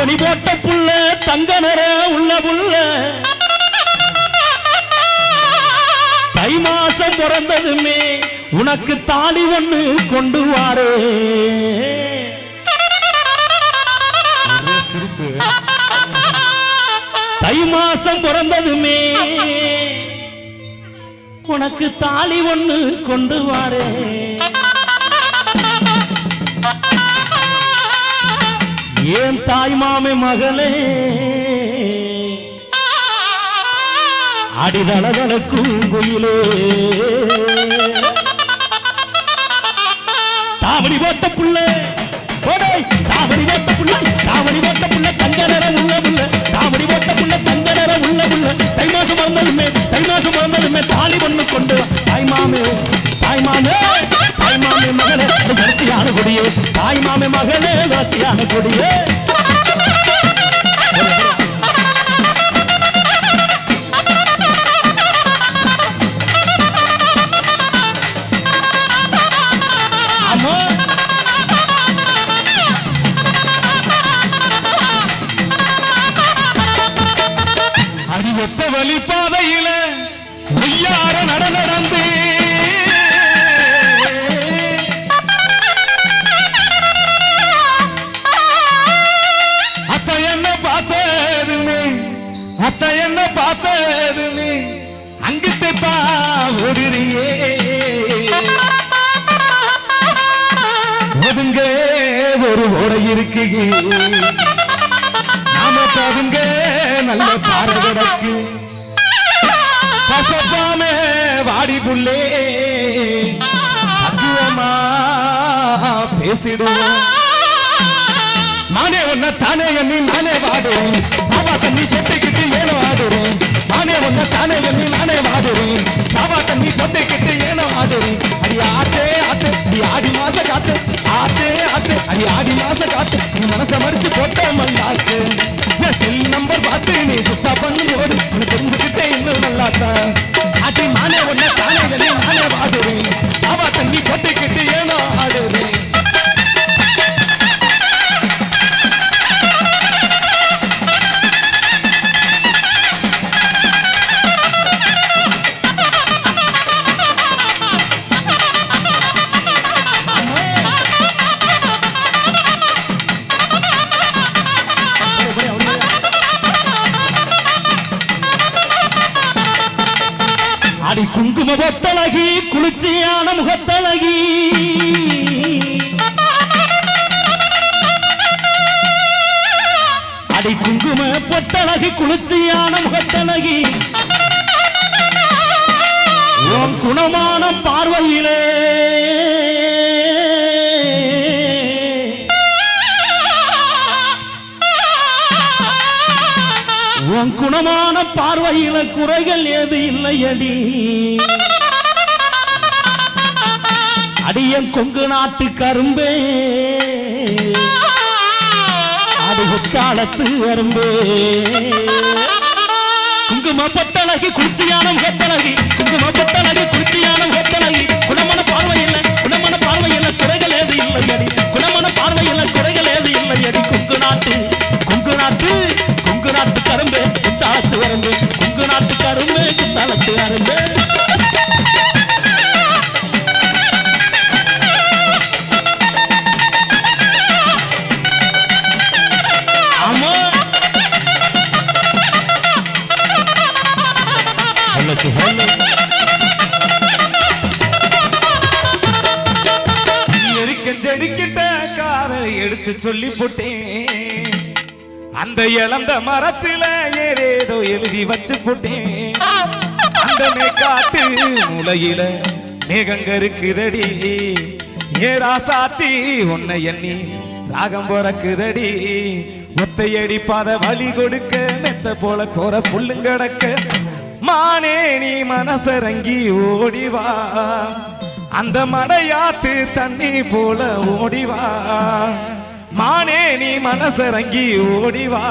தாவணி போட்ட புள்ள தங்க நிற உள்ள புள்ள. தை மாசம் பிறந்ததுமே உனக்கு தாலி ஒண்ணு கொண்டு வாரே. தை மாசம் பிறந்ததுமே உனக்கு தாலி ஒண்ணு கொண்டு வாரே. ஏன் தாய் மாமே மகளே? அடிதளதளக்கும் குயிலே. தாவடி போட்ட புள்ளே. தாவடி தாவணி போட்ட புள்ள. தாவடி போட்ட புள்ள தங்க நிறம் உள்ள புள்ள. தாவடி போட்ட புள்ள தங்க நிறம் உள்ள புள்ள. தை மாசம் வந்ததுமே தை மாசம் வந்ததுமே தாலி ஒண்ணு கொண்டு தாய் மாமே தாய் மாமே. அது வளர்ச்சியான கொடியே தாய் மாமே மகனே வளர்ச்சியான கொடியே. பேசிடுவோம். மானே உன்ன தானே எண்ணி நானே வாடுறேன் பாபா தண்ணி சொட்டிக்கிட்டு ஏனோ ஆடுறேன் மானே உன்ன தானே எண்ணி நானே வாடுறேன் பாபா தண்ணி சொட்டிக்கிட்டு ஏனோ ஆடுறேன் அடி ஆத்தே ஆத்தே அடி ஆடி மாச காத்து. ஆத்தே ஆத்தே அடி ஆடி மாச காத்து. நீ மனச மடிச்சு போட்ட மல்லாக்கு செல் நம்பர் பார்த்து நீ சுவிட்ச் ஆஃப் பண்ணும்போது உனக்கு தெரிஞ்சுக்கிட்டே இன்னும் நல்லாத்தான் அடி மானே உன்ன தானே எண்ணி நானே வாடுறேன். பாபா தண்ணி சொட்டிக்கிட்டு ஏனோ ஆடுறேன். குணமான முகத்தழகி உன் குணமான பார்வையிலே. உன் குணமான பார்வையில குறைகள் ஏது இல்லையடி. அடியன் கொங்கு நாட்டு கரும்பே. அது உக்காலத்து அரும்பே. குங்கும பட்டழகி குளிர்ச்சியான முகத்தழகி குங்கும பட்டழகி குளிர்ச்சியான முகத்தழகி குணமான பார்வையில குணமான பார்வையில குறைகள் ஏது இல்லையடி குணமான பார்வையில குறைகள் ஏது இல்லையடி கொங்கு நாட்டு கொங்கு நாட்டு கொங்கு நாட்டு கரும்பு குத்தாலத்து அரும்பு கொங்கு நாட்டு கரும்பு குத்தாலத்து அரும்பு எடுத்து சொல்லி போட்டேன் அந்த இழந்த மரத்துல ஏதேதோ எழுதி வச்சு போட்டேன் அந்த மேக்காட்டு மூலையில மேகங்க இருக்குதடி. ஏ ராசாத்தி உன்னை எண்ணி ராகம் பிறக்குதடி. ஒத்தையடி பாத வழி கொடுக்க மெத்த போல கோர புல்லுங்கடக்க மானே நீ மனசரங்கி ஓடிவா அந்த மடையாத்து தண்ணி போல ஓடிவா மானே நீ மனசரங்கி ஓடிவா.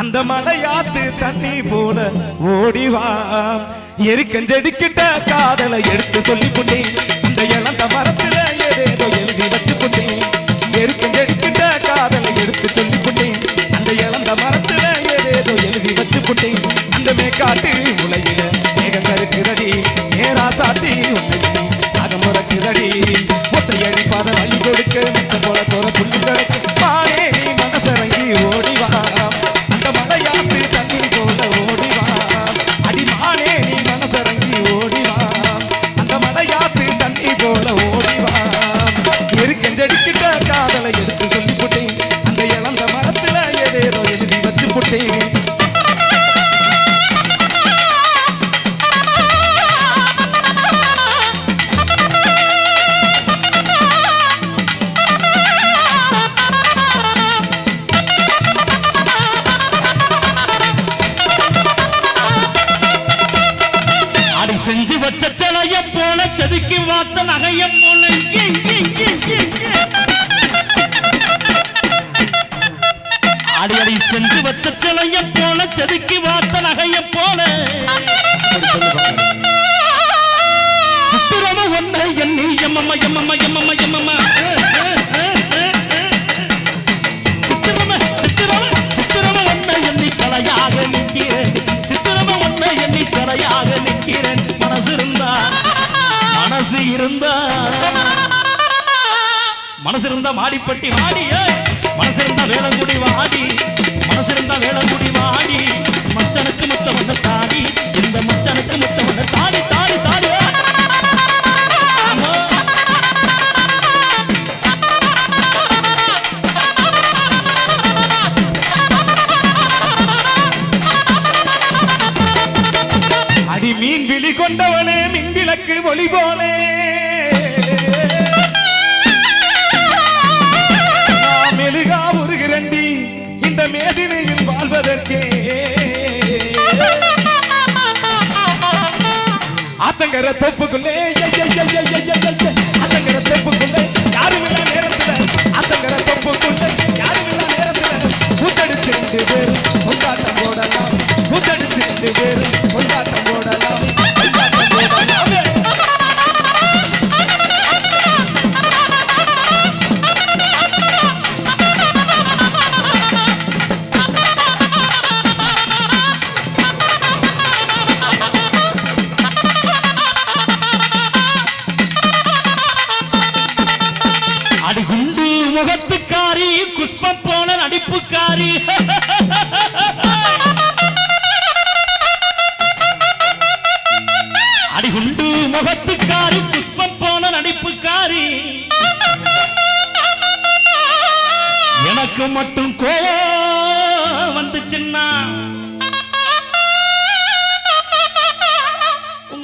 அந்த மலையாத்து தண்ணி போல ஓடிவா. எரிக்கஞ்செடிக்கிட்ட காதலை எடுத்து சொல்லி கொண்டே அந்த இழந்த மரத்துல ஏதேதோ எழுதி வச்சு கொண்டே எரிக்கஞ்செடிக்கிட்ட காதலை எடுத்து சொல்லி கொண்டே அந்த இழந்த மரத்துல ஏதேதோ எழுதி வச்சு கொண்டே அந்த மேக்காட்டு உலகில மேகம் கருக்குதடி நேரா சாட்டி உன்னை அகமுறக்குதடி. ஒத்தையடி பாத வழி கொடுக்க மித்த போல செஞ்சு வச்ச செலையம் போல செதுக்கி வாத்த நகையம் போல. அடி செஞ்சு வச்ச செலையம் போல செதுக்கி வாத்த நகையம் போல. சித்திரம ஒன்றை எண்ணி எம்மம்மா எம்மம்மா எம்மம்மா எம்மம்மா. மனசு இருந்தா மனசு இருந்தா மாடிப்பட்டி வாடி மனசு இருந்தா வேளங்குடி வாடி மனசு இருந்தா வேளங்குடி வாடி. மச்சனுக்கு மொத்த வந்த தாடி இந்த மச்சனுக்கு மொத்த வந்த தாடி தாடி தாடி விளக்கு ஒளி போலே. நான் மெழுகா உருகிறண்டி இந்த மேதினையில் வாழ்வதற்கே. அத்தங்கர தொப்புக்குள்ளே அத்தங்கர தொப்புக்குள்ளே யாரும் இல்ல நேரத்துல. அத்தங்கர தொப்புக்குள்ளே யாரும் இல்ல நேரத்துல. கூத்தடிச்சு ரெண்டு பேரும் கொண்டாட்டம் போடலாம். கூத்தடிச்சு ரெண்டு பேரும் கொண்டாட்டம் போடலாம்.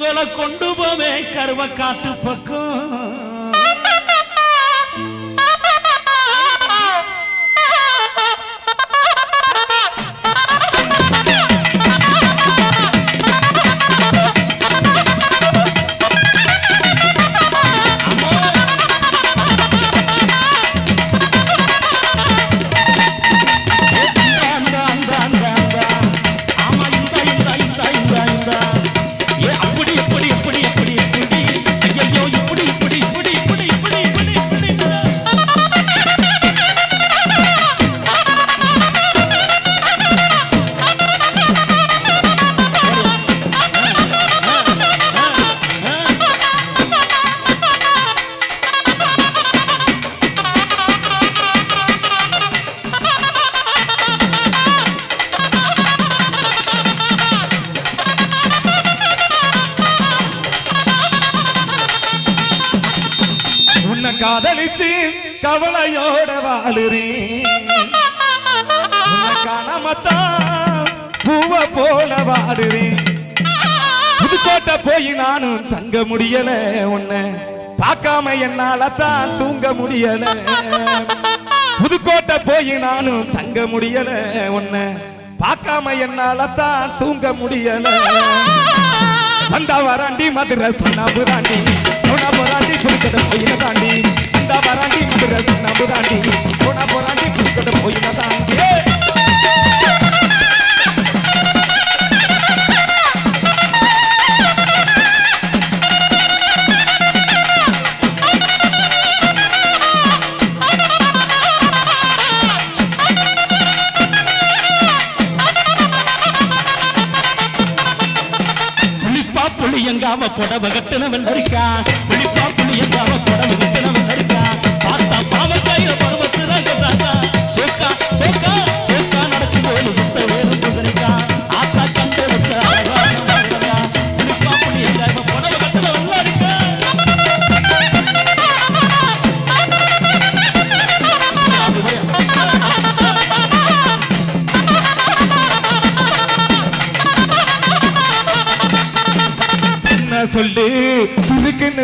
உங்களை கொண்டு போவேன் கருவ காட்டு பக்கம். உன்னை காதலிச்சு கவலையோட வாழுறேன். உன்னை பூவ போல வாடுறேன். புதுக்கோட்டை போய் நானும் தங்க முடியல உன்னை பார்க்காம என்னால தான் தூங்க முடியல. புதுக்கோட்டை போய் நானும் தங்க முடியல உன்னை பார்க்காம என்னால தான் தூங்க முடியல. வந்தா வராண்டி மதுரை சொன்னா புராண்டி. போனா போராண்டி புதுக்கோட்டை போயின தாண்டி வந்தா வராண்டி மதுரை சொன்னா புராண்டி போனா போராண்டி புதுக்கோட்டை போயின தாண்டி ஏய்! புளிப்பா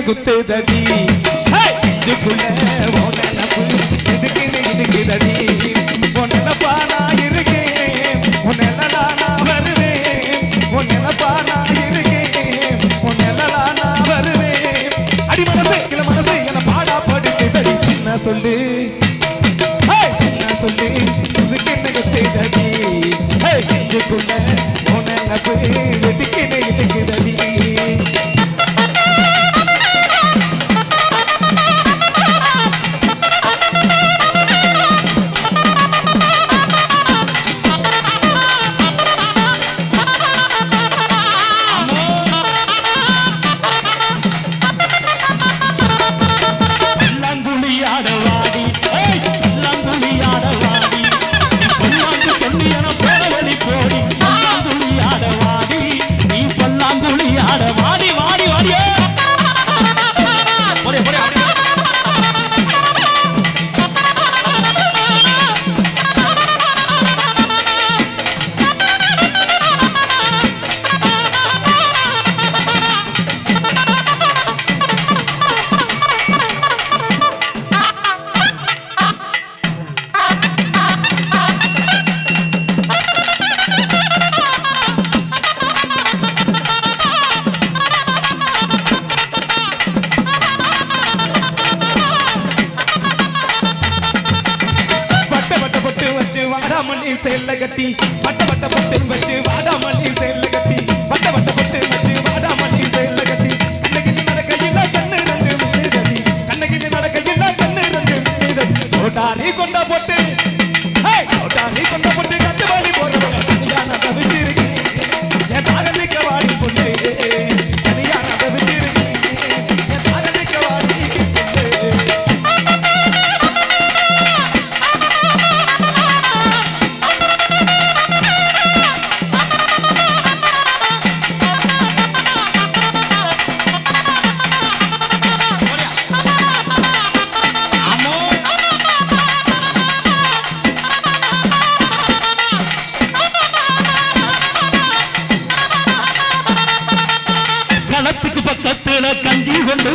குத்துதடி. நெஞ்சுக்குள்ள உனப்பு எதுக்கு இருக்குதடி உன்னப்பா நான் இருக்கேன். உன்னலடா நான் வருவேன். உன்னப்பா நான் இருக்கேன். உன்னலடா நான் வருவேன். அடி மனசே சில மனசே என பாடா படுத்துதடி சின்ன சொல்லு. சின்ன சொல்லு. இதுக்கு நெகுத்துதடி நெஞ்சுக்குள்ள உனப்பு எதுக்கு இருக்குதடி É quer. கொண்டு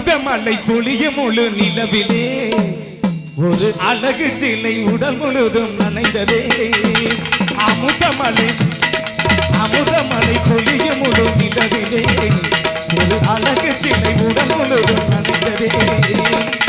அமுத மலை பொழிய முழு நிலவிலே. ஒரு அழகு சிலை உடல் முழுதும் நனைந்ததே. அமுத மலை அமுத மலை பொழிய முழு நிலவிலே. ஒரு அழகு சிலை உடல் முழுதும் நனைந்ததே.